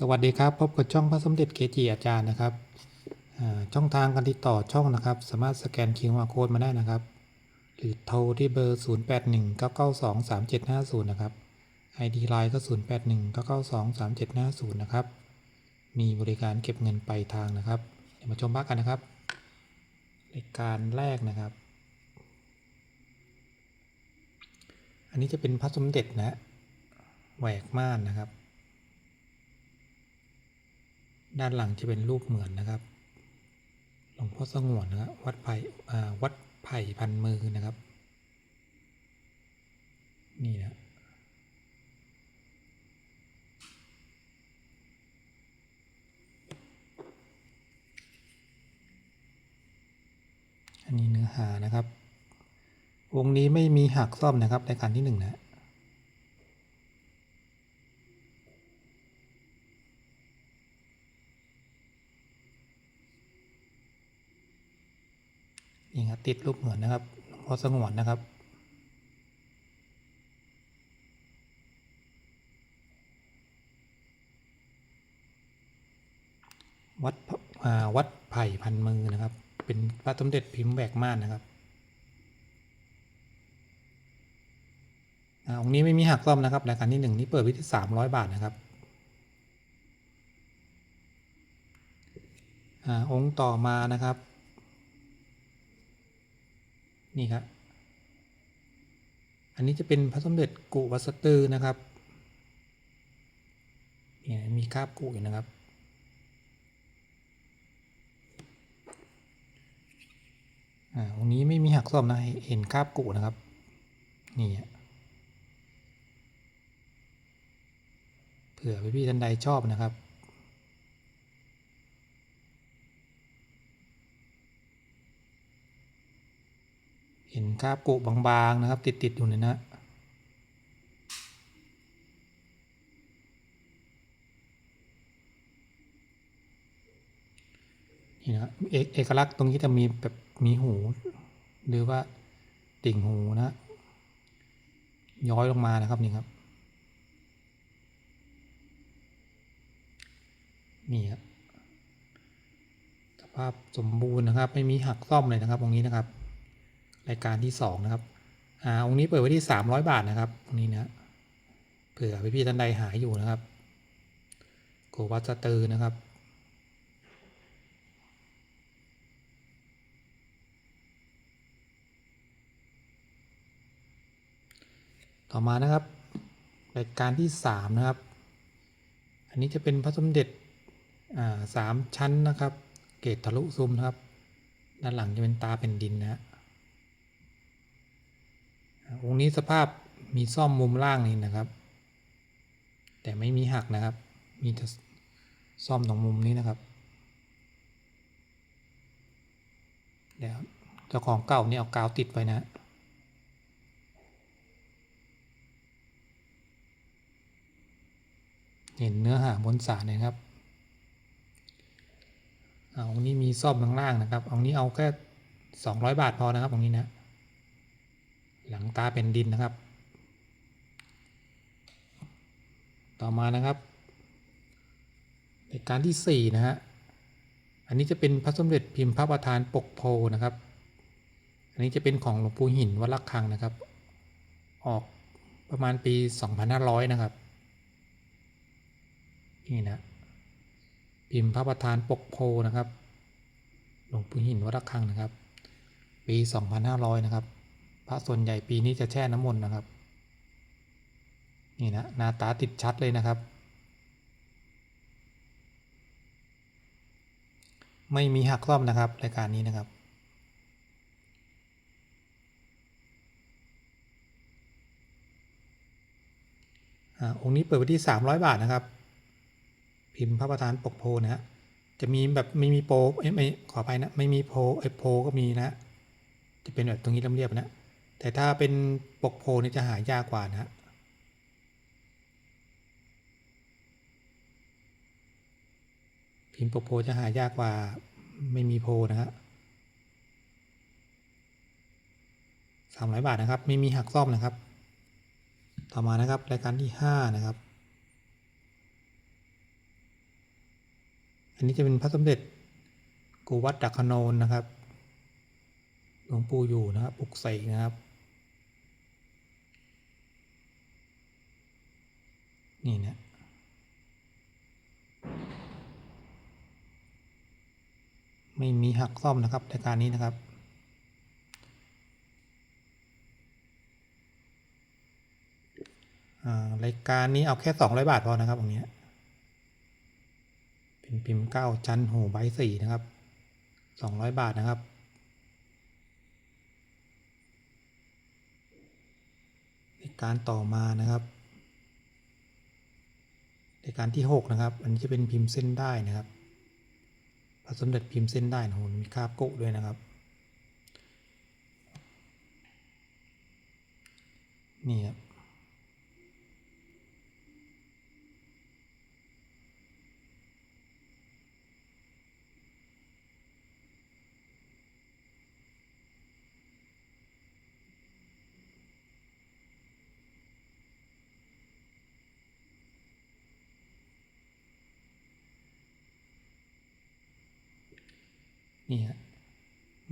สวัสดีครับ พบกับช่องพระสมเด็จเกจิอาจารย์นะครับช่องทางการติดต่อช่องนะครับ สามารถสแกนคิวอาร์โค้ดมาได้นะครับ หรือโทรที่เบอร์ 0819923750 นะครับ ID Line ก็ 0819923750 นะครับ มีบริการเก็บเงินปลายทางนะครับเดี๋ยวมาชมบ้ากันนะครับรายการแรกนะครับ อันนี้จะเป็นพระสมเด็จนะแหวกม่านนะครับ ด้านหลังจะเป็นรูปเหมือนนะครับ หลวงพ่อสงวนนะครับวัดไผ่วัดไผ่พันมือนะครับ นี่นะอันนี้เนื้อหานะครับ วงนี้ไม่มีหักซ่อมนะครับรายการที่หนึ่งนะ นี่ครับติดรูปเหมือนนะครับพอสงวนนะครับ วัดวัดไผ่พันมือนะครับ เป็นพระสมเด็จพิมพ์แหวกม่านนะครับอาองค์นี้ไม่มีหักซ่อมนะครับรายการที่หนึ่งนี่เปิดไว้ที่สามร้อยบาทนะครับอองค์ต่อมานะครับ นี่ครับ อันนี้จะเป็นพระสมเด็จกุวัสตือนะครับนี่มีคาบกุอยู่นะครับ อ่าตรงนี้ไม่มีหักซ่อมนะ เห็นคาบกุนะครับ นี่อะเผื่อพี่ๆท่านใดชอบนะครับ เห็นคราบกุบางๆนะครับ ติด ๆ อยู่เนี่ยนะ นี่นะเอกเอกลักษณ์ตรงนี้จะมีแบบมีหู หรือว่าติ่งหูนะ ย้อยลงมานะครับนี่ครับนี่ครับสภาพสมบูรณ์นะครับ ไม่มีหักซ่อมเลยนะครับ ตรงนี้นะครับ รายการที่สองนะครับ อ่า องค์นี้เปิดไว้ที่สามร้อยบาทนะครับตรงนี้นะ เผื่อพี่ๆท่านใดหายอยู่นะครับ โกวัตสเตอร์นะครับต่อมานะครับ รายการที่สามนะครับ อันนี้จะเป็นพระสมเด็จอ่าสามชั้นนะครับ เกตทะลุซุมนะครับ ด้านหลังจะเป็นตาเป็นดินนะฮะ องค์นี้สภาพมีซ่อมมุมล่างนี่นะครับ แต่ไม่มีหักนะครับ มีแต่ซ่อมตรงมุมนี้นะครับเดี๋ยวเจ้าของเก่านี่เอากาวติดไว้นะเห็นเนื้อหาบนสารเลยครับ เอาองนี้มีซ่อมข้างล่างนะครับ เอานี้เอาแค่สองร้อยบาทพอนะครับตรงนี้นะ หลังตาเป็นดินนะครับ ต่อมานะครับในการที่สี่นะฮะ อันนี้จะเป็นพระสมเด็จพิมพ์พระประธานปกโพนะครับ อันนี้จะเป็นของหลวงปู่หินวัดระฆังนะครับ ออกประมาณปี 2500 นะครับ นี่นะ พิมพ์พระประธานปกโพนะครับ หลวงปู่หินวัดระฆังนะครับ ปี 2500 นะครับ พระส่วนใหญ่ปีนี้จะแช่น้ำมนต์นะครับ นี่นะหน้าตาติดชัดเลยนะครับ ไม่มีหักซ่อมนะครับรายการนี้นะครับอ่าองค์นี้เปิดไว้ที่ 300 บาทนะครับ พิมพ์พระประธานปกโพนะฮะจะมีแบบไม่มีโปเอ้ยไม่ขอไปนะ ไม่มีโพไอโพก็มีนะ จะเป็นแบบตรงนี้เรียบๆนะ แต่ถ้าเป็นปกโพนี่จะหายากกว่านะพิมพ์ปกโพจะหายากกว่าไม่มีโพนะฮะสามร้อยบาทนะครับ ไม่มีหักซ่อมนะครับ ต่อมานะครับรายการที่ห้านะครับ อันนี้จะเป็นพระสมเด็จกูวัดดักขโนนนะครับหลวงปู่อยู่นะครับปลุกเสกนะครับ นี่นะไม่มีหักซ่อมนะครับรายการนี้นะครับอ่ารายการนี้เอาแค่สองร้อยบาท พอ นะครับตรงนี้ เป็นพิมพ์เก้าชั้นหูใบสี่นะครับสองร้อยบาทนะครับ รายการต่อมานะครับ รายการที่หกนะครับ อันนี้จะเป็นพิมพ์เส้นได้นะครับพระสมเด็จพิมพ์เส้นได้นะโหมีคาบโกะด้วยนะครับ นี่ครับ นี่ฮะ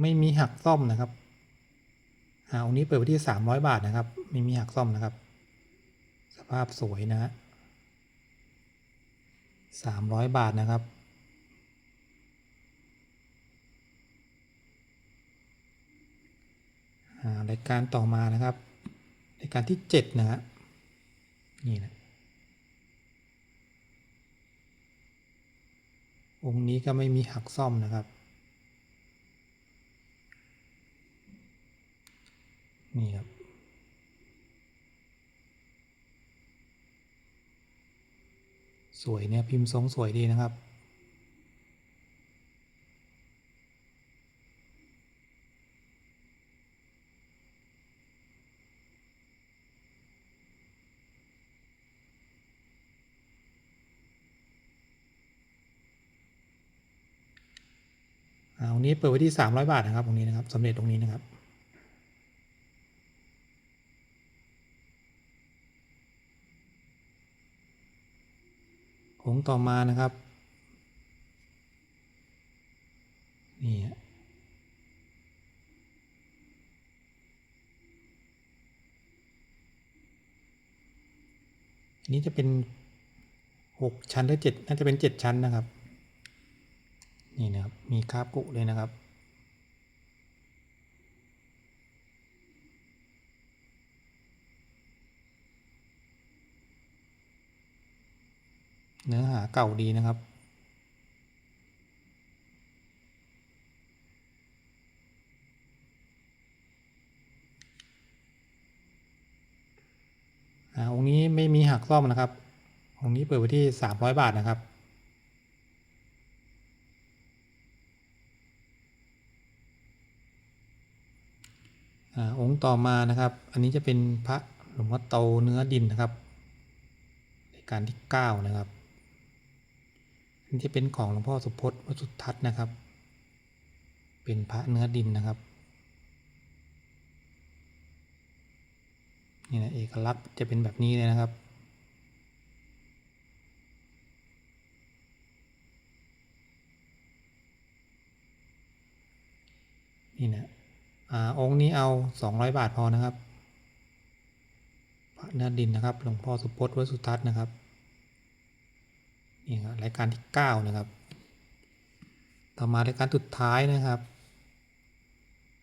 ไม่มีหักซ่อมนะครับอ่าองค์นี้เปิดไว้ที่สามร้อยบาทนะครับ ไม่มีหักซ่อมนะครับ สภาพสวยนะฮะสามร้อยบาทนะครับอ่ารายการต่อมานะครับ รายการที่เจ็ดนะฮะ นี่นะ องค์นี้ก็ไม่มีหักซ่อมนะครับ นี่ครับ สวยเนี่ยพิมพ์ทรงสวยดีนะครับ อ่าองนี้เปิดไว้ที่สามร้อยบาทนะครับองนี้นะครับสำเร็จตรงนี้นะครับ ผงต่อมานะครับ นี่ฮะอันนี้จะเป็นหกชั้นหรือเจ็ดน่าจะเป็นเจ็ดชั้นนะครับ นี่นะครับ มีคาบกุเลยนะครับ เนื้อหาเก่าดีนะครับอ่าองค์นี้ไม่มีหักซ่อมนะครับ องค์นี้เปิดไว้ที่สามร้อยบาทนะครับอ่าองค์ต่อมานะครับ อันนี้จะเป็นพระหลวงพ่อโตเนื้อดินนะครับรายการที่เก้านะครับ นนี้จะเป็นของหลวงพ่อสุพจน์วสุทัศน์นะครับ เป็นพระเนื้อดินนะครับ นี่นะเอกลักษณ์จะเป็นแบบนี้เลยนะครับนี่นะอ่าองค์นี้เอาสองร้อยบาทพอนะครับ พระเนื้อดินนะครับ หลวงพ่อสุพจน์วสุทัศน์นะครับ นี่ครับรายการที่เก้านะครับ ต่อมารายการสุดท้ายนะครับ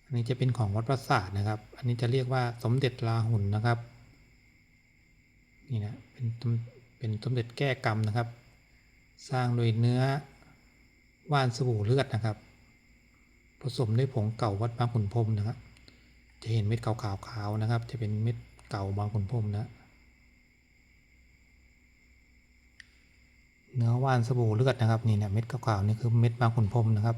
อันนี้จะเป็นของวัดประสาทนะครับ อันนี้จะเรียกว่าสมเด็จลาหุนนะครับ นี่นะ เป็นสมเป็นสมเด็จแก้กรรมนะครับ สร้างโดยเนื้อว่านสบู่เลือดนะครับ ผสมด้วยผงเก่าวัดบางขุนพรมนะครับ จะเห็นเม็ดขาวๆนะครับ จะเป็นเม็ดเก่าบางขุนพรมนะ เนื้อว่านสบู่เลือดนะครับนี่เนะเม็ดขาวๆนี่คือเม็ดบางขุนพรมนะครับ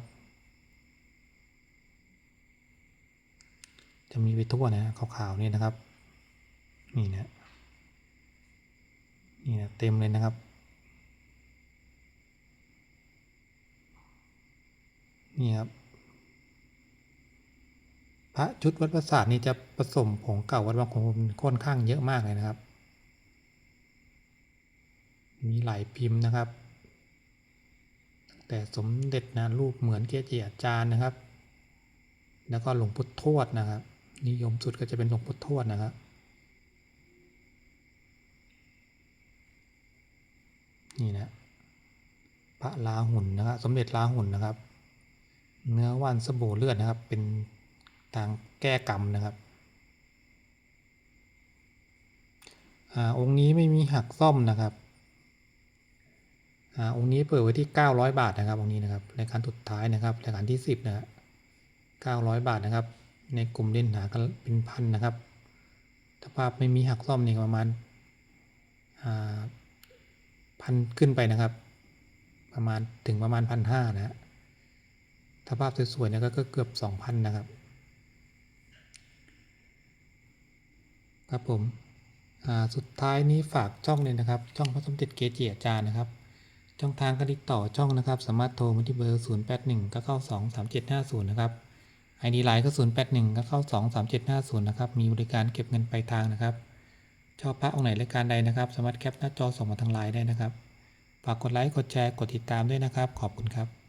จะมีไปทั่วนะขาวๆนี่นะครับนี่นะนี่นะเต็มเลยนะครับ นี่ครับพระชุดวัดประสาทนี่จะผสมผงเก่าวัดบางขุนพรมค่อนข้างเยอะมากเลยนะครับ มีหลายพิมพ์นะครับตั้งแต่สมเด็จนะรูปเหมือนเกจิอาจารย์นะครับ แล้วก็หลวงพุทธทวดนะครับ นิยมสุดก็จะเป็นหลวงพุทธทวดนะครับ นี่นะพระลาหุ่นนะครับ สมเด็จลาหุ่นนะครับ เนื้อว่านสบู่เลือดนะครับ เป็นทางแก้กรรมนะครับอ่าองค์นี้ไม่มีหักซ่อมนะครับ อ่าองค์นี้เปิดไว้ที่ 900 บาทนะครับองค์นี้นะครับรายการสุดท้ายนะครับรายการที่ 10นะฮะ900บาทนะครับ ในกลุ่มเล่นหากันเป็นพันนะครับ ถ้าภาพไม่มีหักซ่อมนี่ประมาณอ่าพันขึ้นไปนะครับ ประมาณถึงประมาณพันห้านะฮะถ้าภาพสวยๆเนะก็เกือบสองพันนะครับ ครับผมอ่าสุดท้ายนี้ฝากช่องเลยนะครับ ช่องพระสมเด็จเกจิอาจารย์นะครับ ช่องทางการติดต่อช่องนะครับ สามารถโทรมาที่เบอร์ 0 8 1ก็เข้า2 3 7 5 0 นะครับไอดีไลน์ก็ 0 8 1ก็เข้า2 3 7 5 0 นะครับ มีบริการเก็บเงินปลายทางนะครับ ชอบพระองค์ไหนรายการใดนะครับ สามารถแคปหน้าจอส่งมาทางไลน์ได้นะครับ ฝากกดไลค์ กดแชร์ กดติดตามด้วยนะครับ ขอบคุณครับ